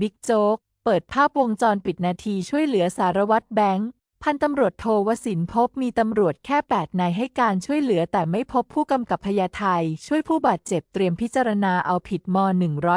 บิ๊กโจ๊ก เปิดภาพวงจรปิดนาทีช่วยเหลือสารวัตรแบงค์ พันตำรวจโทวสินพบมีตำรวจแค่ 8 นายให้การช่วยเหลือแต่ไม่พบผู้กำกับพญาไทย ช่วยผู้บาดเจ็บเตรียมพิจารณาเอาผิดม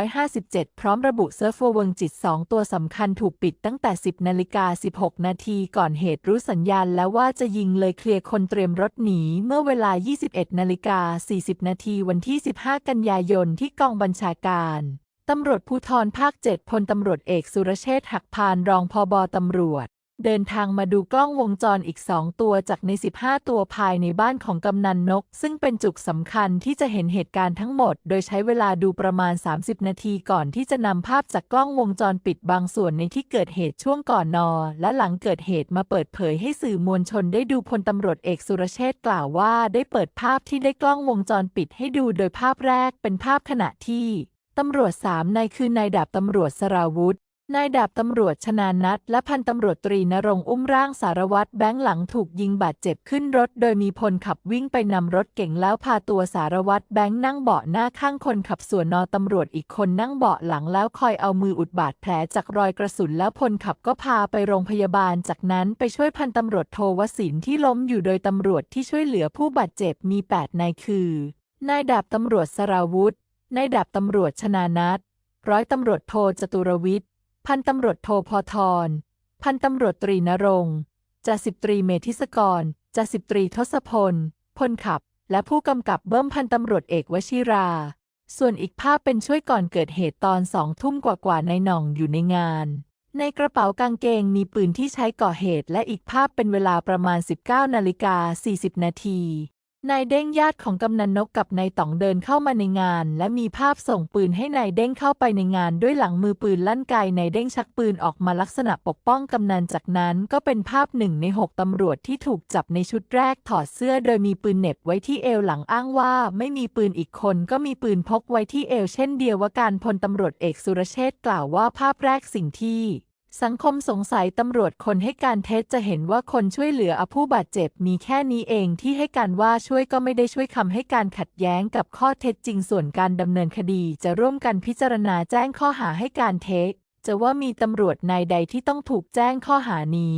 157 พร้อมระบุเซิร์ฟเวอร์จิต 2 ตัวสำคัญถูกปิดตั้งแต่ 10นาฬิกา16 นาทีก่อนเหตุรู้สัญญาณแล้วว่าจะยิงเลยเคลียร์คนเตรียมรถหนีเมื่อเวลา 21นาฬิกา40 นาทีวันที่ 15 กันยายนที่กองบัญชาการ ตำรวจภูธรภาค 7พลตำรวจเอกสุรเชษฐ์หักพานรองพอบตำรวจ เดินทางมาดูกล้องวงจรอีก2ตัวจากใน 15 ตัวภายในบ้านของกำนันนก ซึ่งเป็นจุดสำคัญที่จะเห็นเหตุการณ์ทั้งหมด โดยใช้เวลาดูประมาณ 30 นาทีก่อนที่จะนำภาพจากกล้องวงจรปิดบางส่วนในที่เกิดเหตุช่วงก่อนนอ และหลังเกิดเหตุมาเปิดเผยให้สื่อมวลชนได้ดูพลตำรวจเอกสุรเชษฐ์กล่าวว่า ได้เปิดภาพที่ได้กล้องวงจรปิดให้ดูโดยภาพแรกเป็นภาพขณะที่ ตำรวจสามนายคือนายดาบตำรวจสราวุธ นายดาบตำรวจชนานัทและพันตำรวจตรีนรงอุ้มร่างสารวัตรแบงค์หลังถูกยิงบาดเจ็บขึ้นรถ โดยมีพลขับวิ่งไปนำรถเก่งแล้วพาตัวสารวัตรแบงค์นั่งเบาะหน้าข้างคนขับส่วนนอตำรวจอีกคนนั่งเบาะหลังแล้วคอยเอามืออุดบาดแผลจากรอยกระสุนแล้วพลขับก็พาไปโรงพยาบาลจากนั้นไปช่วยพันตำรวจโทวสินที่ล้มอยู่โดยตำรวจที่ช่วยเหลือผู้บาดเจ็บมี8นายคือนายดาบตำรวจสราวุธ นายดาบตำรวจชนานัทร้อยตำรวจโทจตุรวิทย์ พันตำรวจโทพอทร พันตำรวจตรีนรงค์จ่าสิบตรีเมธิศกรจ่าสิบตรีทศพล พลขับ และผู้กำกับเบิ้มพันตำรวจเอกวชิรา ส่วนอีกภาพเป็นช่วยก่อนเกิดเหตุตอนสองทุ่มกว่าๆในหน่องอยู่ในงาน ในกระเป๋ากางเกงมีปืนที่ใช้ก่อเหตุและอีกภาพเป็นเวลาประมาณ 19นาฬิกา40 นาที นายเด้งญาติของกำนันนกกับนายต๋องเดินเข้ามาในงาน และมีภาพส่งปืนให้นายเด้งเข้าไปในงานด้วยหลังมือปืนลั่นไกนายเด้งชักปืนออกมาลักษณะปกป้องกำนันจากนั้นก็เป็นภาพหนึ่งในหกตำรวจที่ถูกจับในชุดแรกถอดเสื้อโดยมีปืนเหน็บไว้ที่เอวหลังอ้างว่าไม่มีปืนอีกคนก็มีปืนพกไว้ที่เอวเช่นเดียวว่าการพลตำรวจเอกสุรเชษฐ์กล่าวว่าภาพแรกสิ่งที่ สังคมสงสัยตำรวจคนให้การเท็จจะเห็นว่าคนช่วยเหลืออผู้บาดเจ็บมีแค่นี้เองที่ให้การว่าช่วยก็ไม่ได้ช่วยคำให้การขัดแย้งกับข้อเท็จจริงส่วนการดำเนินคดีจะร่วมกันพิจารณาแจ้งข้อหาให้การเท็จจะว่ามีตำรวจนายใดที่ต้องถูกแจ้งข้อหานี้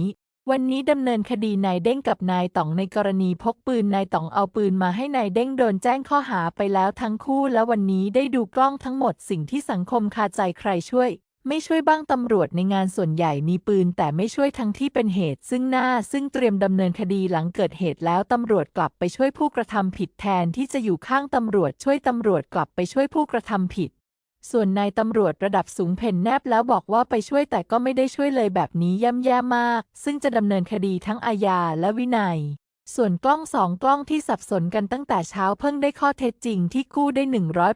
วันนี้ดำเนินคดีนายเด้งกับนายต๋องในกรณีพกปืนนายต๋องเอาปืนมาให้นายเด้งโดนแจ้งข้อหาไปแล้วทั้งคู่และวันนี้ได้ดูกล้องทั้งหมดสิ่งที่สังคมคาใจใครช่วย ไม่ช่วยบ้างตำรวจในงานส่วนใหญ่มีปืน แต่ไม่ช่วยทั้งที่เป็นเหตุ ซึ่งหน้าซึ่งเตรียมดำเนินคดีหลังเกิดเหตุแล้วตำรวจกลับไปช่วยผู้กระทำผิดแทนที่จะอยู่ข้างตำรวจช่วยตำรวจกลับไปช่วยผู้กระทำผิด ส่วนนายตำรวจระดับสูงเพ่นแนบแล้วบอกว่าไปช่วยแต่ก็ไม่ได้ช่วยเลยแบบนี้ย่ำแย่มาก ซึ่งจะดำเนินคดีทั้งอาญาและวินัย ส่วนกล้องสองกล้องที่สับสนกันตั้งแต่เช้าเพิ่งได้ข้อเท็จจริงที่กู้ได้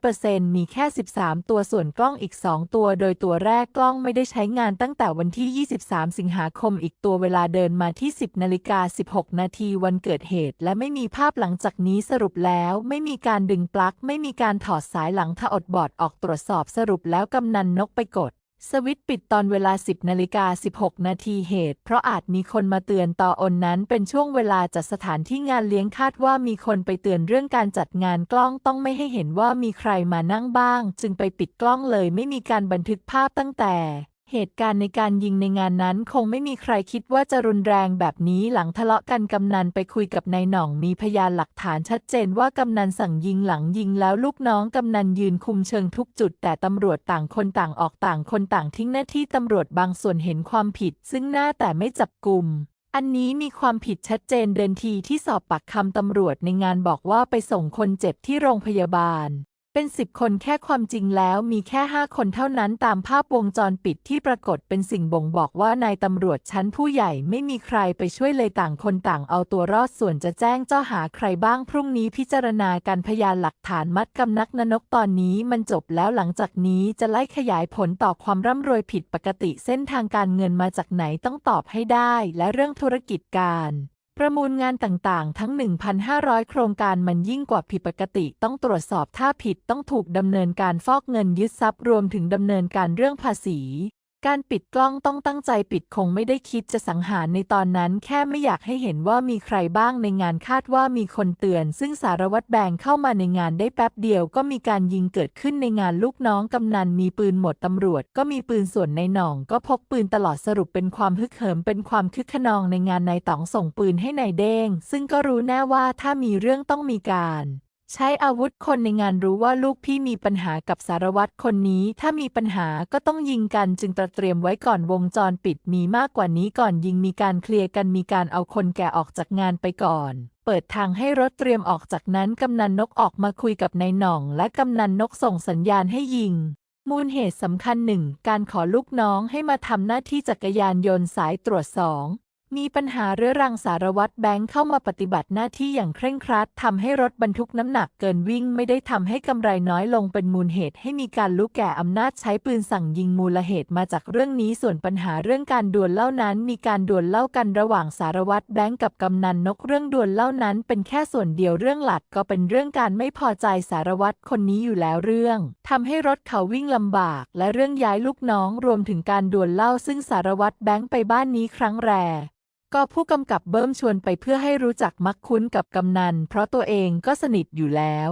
100%มีแค่ 13 ตัวส่วนกล้องอีก 2 ตัว โดยตัวแรกกล้องไม่ได้ใช้งานตั้งแต่วันที่ 23 สิงหาคมอีกตัวเวลาเดินมาที่ 10นาฬิกา16 นาทีวันเกิดเหตุ และไม่มีภาพหลังจากนี้สรุปแล้ว ไม่มีการดึงปลั๊ก ไม่มีการถอดสายหลังถ้าอดบอดออกตรวจสอบสรุปแล้วกำนันนกไปกด สวิตช์ปิดตอนเวลา 10นาฬิกา16 นาทีเหตุ เพราะอาจมีคนมาเตือนต่ออนนั้นเป็นช่วงเวลาจัดสถานที่งานเลี้ยงคาดว่ามีคนไปเตือนเรื่องการจัดงานกล้องต้องไม่ให้เห็นว่ามีใครมานั่งบ้าง จึงไปปิดกล้องเลยไม่มีการบันทึกภาพตั้งแต่ เหตุการณ์ในการยิงในงานนั้นคงไม่มีใครคิดว่าจะรุนแรงแบบนี้หลังทะเลาะกันกำนันไปคุยกับนายหน่องมีพยานหลักฐานชัดเจนว่ากำนันสั่งยิงหลังยิงแล้วลูกน้องกำนันยืนคุมเชิงทุกจุด แต่ตำรวจต่างคนต่างออกต่างคนต่างทิ้งหน้าที่ตำรวจบางส่วนเห็นความผิด ซึ่งหน้าแต่ไม่จับกลุ่มอันนี้มีความผิดชัดเจนเดินทีที่สอบปากคำตำรวจในงานบอกว่าไปส่งคนเจ็บที่โรงพยาบาล เป็นสิบคนแค่ความจริงแล้วมีแค่ห้าคนเท่านั้นตามภาพวงจรปิดที่ปรากฏเป็นสิ่งบ่งบอกว่านายตำรวจชั้นผู้ใหญ่ไม่มีใครไปช่วยเลยต่างคนต่างเอาตัวรอดส่วนจะแจ้งเจ้าหาใครบ้างพรุ่งนี้พิจารณาการพยานหลักฐานมัดกำนักนนกตอนนี้มันจบแล้วหลังจากนี้จะไล่ขยายผลต่อความร่ำรวยผิดปกติเส้นทางการเงินมาจากไหนต้องตอบให้ได้ และเรื่องธุรกิจการ ประมูลงานต่างๆ ทั้ง 1,500 โครงการมันยิ่งกว่าผิดปกติ ต้องตรวจสอบถ้าผิดต้องถูกดำเนินการฟอกเงินยึดทรัพย์รวมถึงดำเนินการเรื่องภาษี การปิดกล้องต้องตั้งใจปิดคงไม่ได้คิดจะสังหารในตอนนั้น แค่ไม่อยากให้เห็นว่ามีใครบ้างในงานคาดว่ามีคนเตือน ซึ่งสารวัตรแบงเข้ามาในงานได้แป๊บเดียว ก็มีการยิงเกิดขึ้นในงานลูกน้องกำนันมีปืนหมดตำรวจ ก็มีปืนส่วนในหน่อง ก็พกปืนตลอดสรุปเป็นความฮึกเหิมเป็นความคึกขนองในงานนายต๋องส่งปืนให้นายเด้งซึ่งก็รู้แน่ว่าถ้ามีเรื่องต้องมีการ ใช้อาวุธคนในงานรู้ว่าลูกพี่มีปัญหากับสารวัตรคนนี้ ถ้ามีปัญหาก็ต้องยิงกันจึงตระเตรียมไว้ก่อนวงจรปิดมีมากกว่านี้ก่อนยิงมีการเคลียร์กันมีการเอาคนแก่ออกจากงานไปก่อน เปิดทางให้รถเตรียมออกจากนั้นกำนันนกออกมาคุยกับนายหน่อง และกำนันนกส่งสัญญาณให้ยิง มูลเหตุสำคัญหนึ่งการขอลูกน้องให้มาทำหน้าที่จักรยานยนต์สายตรวจสอง มีปัญหาเรื้อรังสารวัตรแบงค์เข้ามาปฏิบัติหน้าที่อย่างเคร่งครัดทำให้รถบรรทุกน้ำหนักเกินวิ่งไม่ได้ทำให้กำไรน้อยลงเป็นมูลเหตุให้มีการลุกแก่อำนาจใช้ปืนสั่งยิงมูลเหตุมาจากเรื่องนี้ส่วนปัญหาเรื่องการดวลเล้านั้น มีการดวลเล้ากันระหว่างสารวัตรแบงค์กับกำนันนกเรื่องดวลเล้านั้น เป็นแค่ส่วนเดียวเรื่องหลักก็เป็นเรื่องการไม่พอใจสารวัตรคนนี้อยู่แล้วเรื่องทำให้รถเขาวิ่งลำบาก และเรื่องย้ายลูกน้องรวมถึงการดวลเล้าซึ่งสารวัตรแบงค์ไปบ้านนี้ครั้งแรก ก็ผู้กำกับเบิ้มชวนไปเพื่อให้รู้จักมักคุ้นกับกำนัน เพราะตัวเองก็สนิทอยู่แล้ว